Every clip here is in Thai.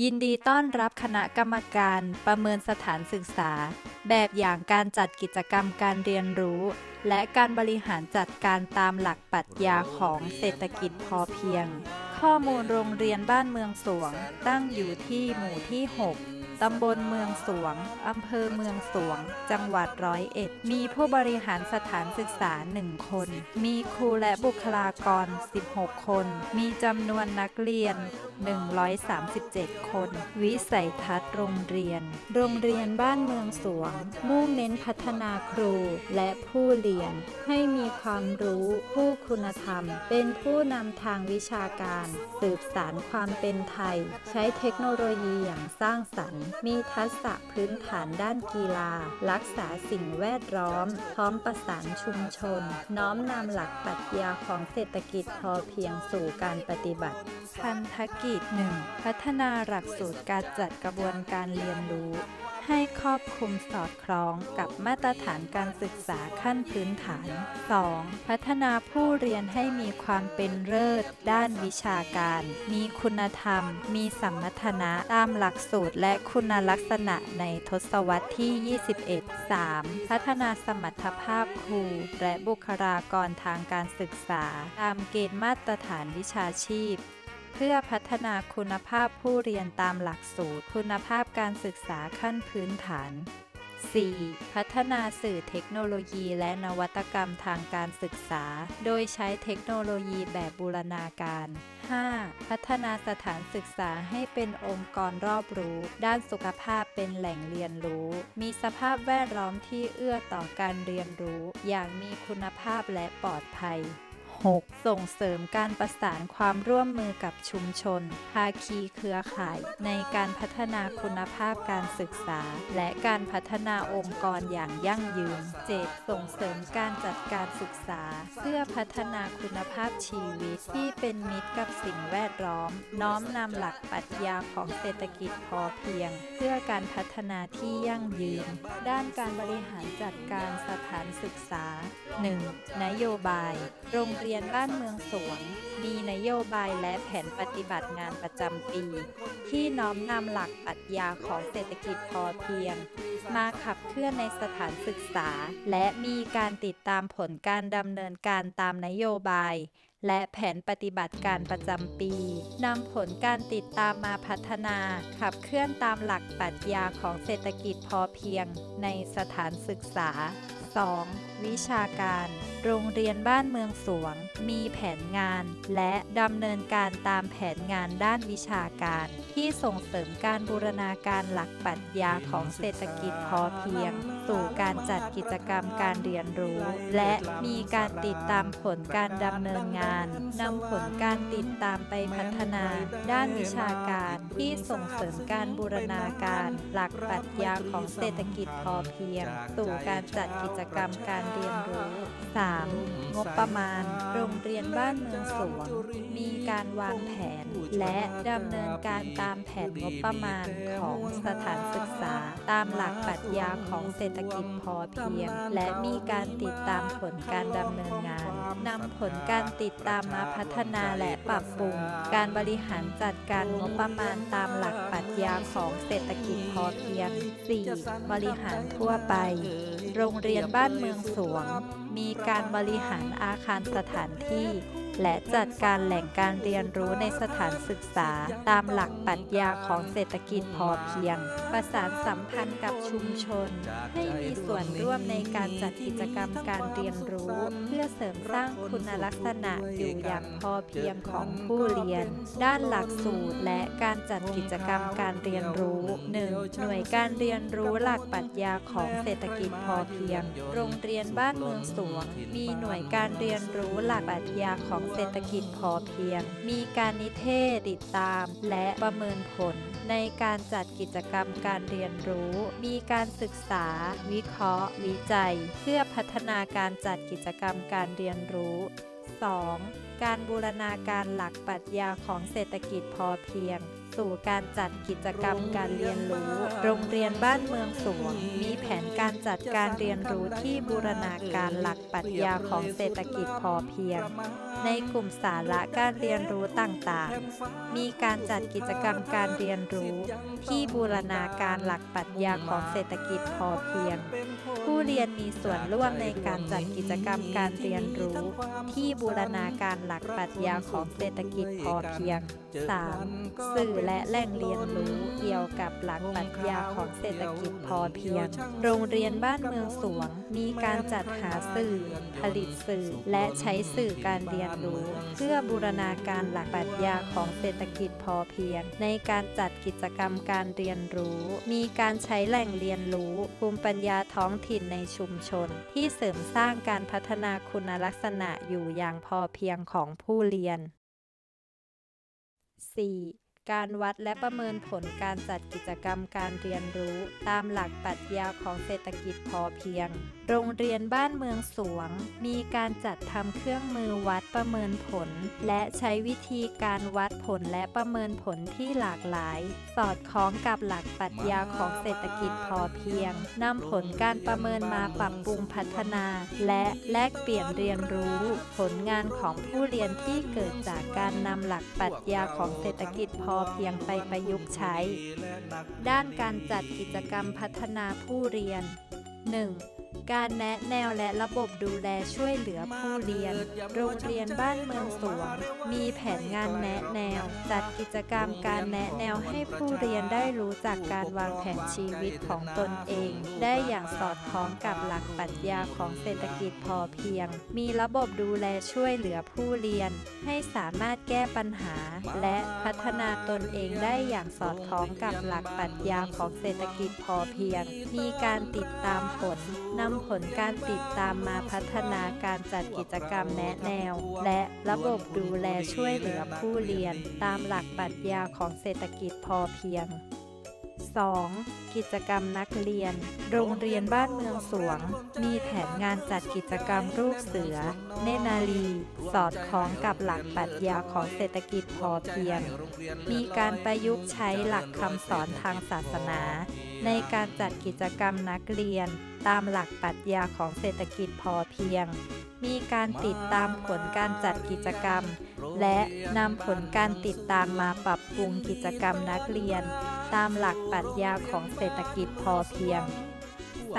ยินดีต้อนรับคณะกรรมการประเมินสถานศึกษา แบบอย่างการจัดกิจกรรมการเรียนรู้ และการบริหารจัดการตามหลักปรัชญาของเศรษฐกิจพอเพียง ข้อมูลโรงเรียนบ้านเมืองสวงตั้งอยู่ที่หมู่ที่ 6 ตำบลเมืองสวง อำเภอเมืองสวง จังหวัดร้อยเอ็ด มีผู้บริหารสถานศึกษา 1 คน มีครูและบุคลากร 16 คน มีจำนวนนักเรียน 137 คน วิสัยทัศน์โรงเรียน โรงเรียนบ้านเมืองสวง มุ่งเน้นพัฒนาครูและผู้เรียน ให้มีความรู้ผู้คุณธรรม เป็นผู้นำทางวิชาการ สืบสารความเป็นไทย ใช้เทคโนโลยีอย่างสร้างสรรค์มีทักษะพื้นฐานด้านกีฬา รักษาสิ่งแวดล้อม พร้อมประสานชุมชน น้อมนำหลักปรัชญาของเศรษฐกิจพอเพียงสู่การปฏิบัติ พันธกิจ 1. พัฒนาหลักสูตรการจัดกระบวนการเรียนรู้ ให้ครอบคลุมสอดคล้องกับมาตรฐานการศึกษาขั้นพื้นฐาน 2. พัฒนาผู้เรียนให้มีความเป็นเลิศด้านวิชาการ มีคุณธรรม มีสัมมัทนะตามหลักสูตรและคุณลักษณะในทศวรรษที่ 21 3. พัฒนาสมรรถภาพครู และบุคลากรทางการศึกษา ตามเกณฑ์มาตรฐานวิชาชีพ เพื่อพัฒนาคุณภาพผู้เรียนตามหลักสูตร คุณภาพการศึกษาขั้นพื้นฐาน 4. พัฒนาสื่อเทคโนโลยีและนวัตกรรมทางการศึกษา โดยใช้เทคโนโลยีแบบบูรณาการ 5. พัฒนาสถานศึกษาให้เป็นองค์กรรอบรู้ ด้านสุขภาพเป็นแหล่งเรียนรู้ มีสภาพแวดล้อมที่เอื้อต่อการเรียนรู้ อย่างมีคุณภาพและปลอดภัย 6. ส่งเสริมการประสานความร่วมมือกับชุมชน ภาคีเครือข่าย ในการพัฒนาคุณภาพการศึกษา และการพัฒนาองค์กรอย่างยั่งยืน 7. ส่งเสริมการจัดการศึกษา เพื่อพัฒนาคุณภาพชีวิตที่เป็นมิตรกับสิ่งแวดล้อม น้อมนำหลักปรัชญาของเศรษฐกิจพอเพียง เพื่อการพัฒนาที่ยั่งยืน ด้านการบริหารจัดการสถานศึกษา 1. นโยบาย โรงเรียนียนบ้านเมืองสวงมีนโยบายและแผนปฏิบัติงานประจำปี ที่น้อมนำหลักปรัชญาของเศรษฐกิจพอเพียง มาขับเคลื่อนในสถานศึกษา และมีการติดตามผลการดำเนินการตามนโยบาย และแผนปฏิบัติการประจำปีนำผลการติดตามมาพัฒนา ขับเคลื่อนตามหลักปรัชญาของเศรษฐกิจพอเพียง ในสถานศึกษา 2. วิชาการ โรงเรียนบ้านเมืองสวง มีแผนงาน และดำเนินการตามแผนงานด้านวิชาการ ที่ส่งเสริมการบูรณาการหลักปรัชญาของเศรษฐกิจพอเพียง สู่การจัดกิจกรรมการเรียนรู้ และมีการติดตามผลการดำเนินงานนำผลการติดตามไปพัฒนา ด้านวิชาการที่ส่งเสริมการบูรณาการ หลักปรัชญาของเศรษฐกิจพอเพียง สู่การจัดกิจกรรมการเรียนรู้ 3. งบประมาณ โรงเรียนบ้านเมืองสวงมีการวางแผน และดำเนินการตามแผนงบประมาณของสถานศึกษา ตามหลักปรัชญาของเศรษฐกิจพอเพียง และมีการติดตามผลการดำเนินงานนำผลการติดตามมาพัฒนาและปรับปรุง การบริหารจัดการงบประมาณตามหลักปรัชญาของเศรษฐกิจพอเพียง 4. บริหารทั่วไป โรงเรียนบ้านเมืองสวง มีการบริหารอาคารสถานที่ และจัดการแหล่งการเรียนรู้ในสถานศึกษา ตามหลักปรัชญาของเศรษฐกิจพอเพียง ประสานสัมพันธ์กับชุมชน ให้มีส่วนร่วมในการจัดกิจกรรมการเรียนรู้ เพื่อเสริมสร้างคุณลักษณะอยู่อย่างพอเพียงของผู้เรียน ด้านหลักสูตรและการจัดกิจกรรมการเรียนรู้ 1. หน่วยการเรียนรู้หลักปรัชญาของเศรษฐกิจพอเพียง โรงเรียนบ้านเมืองสวงมีหน่วยการเรียนรู้หลักปรัชญาของเศรษฐกิจพอเพียง มีการนิเทศติดตาม และประเมินผลในการจัดกิจกรรมการเรียนรู้ มีการศึกษา วิเคราะห์ วิจัย เพื่อพัฒนาการจัดกิจกรรมการเรียนรู้ 2. การบูรณาการหลักปรัชญาของเศรษฐกิจพอเพียง สู่การจัดกิจกรรมการเรียนรู้ โรงเรียนบ้านเมืองสวงมีแผนการจัดการเรียนรู้ที่บูรณาการหลักปรัชญาของเศรษฐกิจพอเพียง ในกลุ่มสาระการเรียนรู้ต่างๆ มีการจัดกิจกรรมการเรียนรู้ ที่บูรณาการหลักปรัชญาของเศรษฐกิจพอเพียง เรียนมีส่วนร่วมในการจัดกิจกรรมการเรียนรู้ ที่บูรณาการหลักปรัชญาของเศรษฐกิจพอเพียง 3. สื่อและแหล่งเรียนรู้เกี่ยวกับหลักปรัชญาของเศรษฐกิจพอเพียง โรงเรียนบ้านเมืองสวง มีการจัดหาสื่อ ผลิตสื่อ และใช้สื่อการเรียนรู้ เพื่อบูรณาการหลักปรัชญาของเศรษฐกิจพอเพียง ในการจัดกิจกรรมการเรียนรู้ มีการใช้แหล่งเรียนรู้ภูมิปัญญาท้องถิ่นในชุมชน ที่เสริมสร้างการพัฒนาคุณลักษณะอยู่อย่างพอเพียงของผู้เรียน 4. การวัดและประเมินผลการจัดกิจกรรมการเรียนรู้ ตามหลักปรัชญาของเศรษฐกิจพอเพียง โรงเรียนบ้านเมืองสวง มีการจัดทำเครื่องมือวัดประเมินผล และใช้วิธีการวัดผลและประเมินผลที่หลากหลาย สอดคล้องกับหลักปรัชญาของเศรษฐกิจพอเพียงนำผลการประเมินมาปรับปรุงพัฒนา และแลกเปลี่ยนเรียนรู้ ผลงานของผู้เรียนที่เกิดจากการนำหลักปรัชญาของเศรษฐกิจพอเพียงไปประยุกต์ใช้ ด้านการจัดกิจกรรมพัฒนาผู้เรียน 1. การแนะแนวและระบบดูแลช่วยเหลือผู้เรียน โรงเรียนบ้านเมืองสวงมีแผนงานแนะแนว จัดกิจกรรมการแนะแนวให้ผู้เรียนได้รู้จักการวางแผนชีวิตของตนเอง ได้อย่างสอดคล้องกับหลักปรัชญาของเศรษฐกิจพอเพียง มีระบบดูแลช่วยเหลือผู้เรียน ให้สามารถแก้ปัญหา และพัฒนาตนเองได้อย่างสอดคล้องกับหลักปรัชญาของเศรษฐกิจพอเพียง มีการติดตามผลนำผลการติดตามมาพัฒนาการจัดกิจกรรมแนะแนว และระบบดูแลช่วยเหลือผู้เรียน ตามหลักปรัชญาของเศรษฐกิจพอเพียง 2. กิจกรรมนักเรียน โรงเรียนบ้านเมืองสวง มีแผนงานจัดกิจกรรมรูปเสือ เนนารี สอดคล้องกับหลักปรัชญาของเศรษฐกิจพอเพียง มีการประยุกต์ใช้หลักคำสอนทางศาสนา ในการจัดกิจกรรมนักเรียน ตามหลักปรัชญาของเศรษฐกิจพอเพียง มีการติดตามผลการจัดกิจกรรม และนำผลการติดตามมาปรับปรุงกิจกรรมนักเรียน ตามหลักปรัชญาของเศรษฐกิจพอเพียง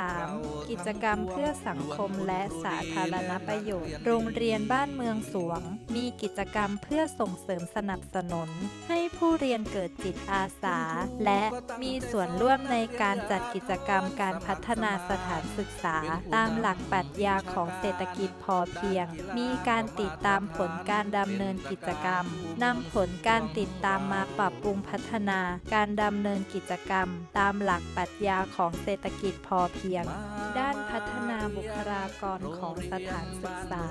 3. กิจกรรมเพื่อสังคมและสาธารณประโยชน์ โรงเรียนบ้านเมืองสวง มีกิจกรรมเพื่อส่งเสริมสนับสนุน ให้ผู้เรียนเกิดจิตอาสา และมีส่วนร่วมในการจัดกิจกรรมการพัฒนาสถานศึกษา ตามหลักปรัชญาของเศรษฐกิจพอเพียง มีการติดตามผลการดำเนินกิจกรรมนำผลการติดตามมาปรับปรุงพัฒนา การดำเนินกิจกรรม ตามหลักปรัชญาของเศรษฐกิจพอเพียงด้านพัฒนาบุคลากรของสถานศึกษา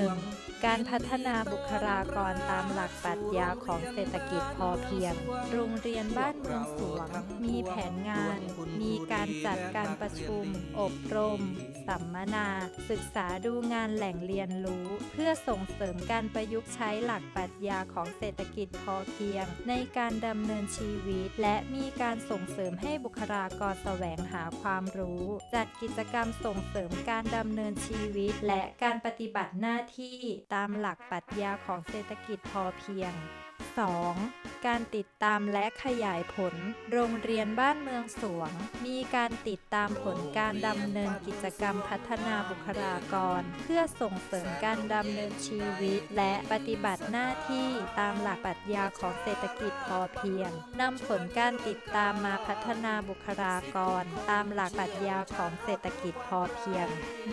1. การพัฒนาบุคลากรตามหลักปรัชญาของเศรษฐกิจพอเพียง โรงเรียนบ้านเมืองสวง มีแผนงาน มีการจัดการประชุม อบรม สัมมนา ศึกษาดูงานแหล่งเรียนรู้ เพื่อส่งเสริมการประยุกต์ใช้หลักปรัชญาของเศรษฐกิจพอเพียง ในการดำเนินชีวิต และมีการส่งเสริมให้บุคลากรแสวงหาความรู้จัดกิจกรรมส่งเสริมการดำเนินชีวิต และการปฏิบัติหน้าที่ตามหลักปรัชญาของเศรษฐกิจพอเพียง 2. การติดตามและขยายผล โรงเรียนบ้านเมืองสวง มีการติดตามผลการดำเนินกิจกรรมพัฒนาบุคลากร เพื่อส่งเสริมการดำเนินชีวิต และปฏิบัติหน้าที่ตามหลักปรัชญาของเศรษฐกิจพอเพียงนำผลการติดตามมาพัฒนาบุคลากร ตามหลักปรัชญาของเศรษฐกิจพอเพียง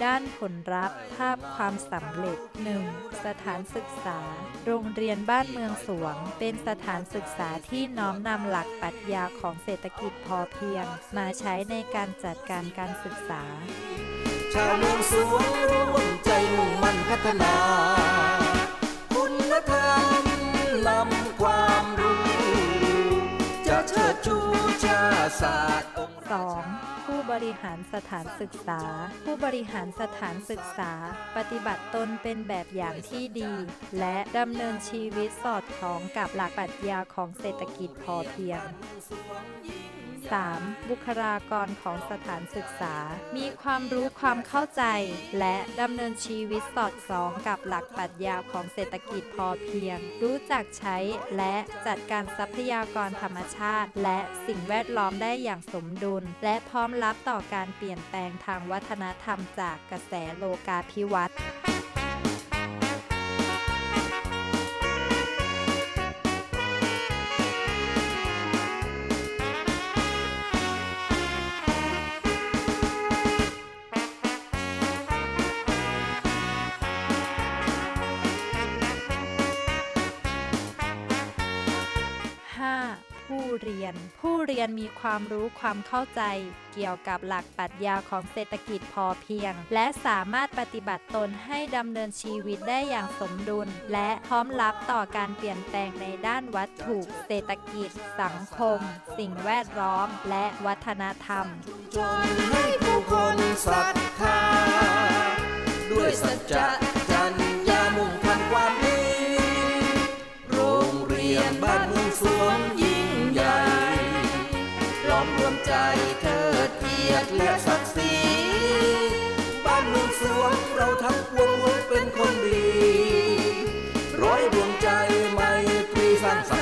ด้านผลลัพธ์ภาพความสำเร็จ 1. สถานศึกษา โรงเรียนบ้านเมืองสวงเป็นสถานศึกษาที่น้อมนำหลักปรัชญาของเศรษฐกิจพอเพียง มาใช้ในการจัดการการศึกษา ชาวเมืองสวงร่วมใจมุ่งมั่นพัฒนา คุณธรรมนำความรู้ จะเชิดชูชาศาสตร์องค์ 2. ผู้บริหารสถานศึกษา ผู้บริหารสถานศึกษา ปฏิบัติตนเป็นแบบอย่างที่ดี และดำเนินชีวิตสอดคล้องกับหลักปรัชญาของเศรษฐกิจพอเพียง 3. บุคลากรของสถานศึกษา มีความรู้ความเข้าใจ และดำเนินชีวิตสอดคล้องกับหลักปรัชญาของเศรษฐกิจพอเพียง รู้จักใช้และจัดการทรัพยากรธรรมชาติ และสิ่งแวดล้อมได้อย่างสมดุล และพร้อมรับต่อการเปลี่ยนแปลงทางวัฒนธรรมจากกระแสโลกาภิวัตน์ น ผู้เรียนมีความรู้ความเข้าใจ เกี่ยวกับหลักปรัชญาของเศรษฐกิจพอเพียง และสามารถปฏิบัติตนให้ดำเนินชีวิตได้อย่างสมดุล และพร้อมรับต่อการเปลี่ยนแปลงในด้านวัตถุ เศรษฐกิจ สังคม สิ่งแวดล้อม และวัฒนธรรมจนให้ผู้คนศรัทธาด้วยสัจจะ ดและศักดิ์ศรีบ้านเมืองสวงเราทั้งปวงล้วเป็นคนดี ร้อยดวงใจไมตรีสร้างสรรค์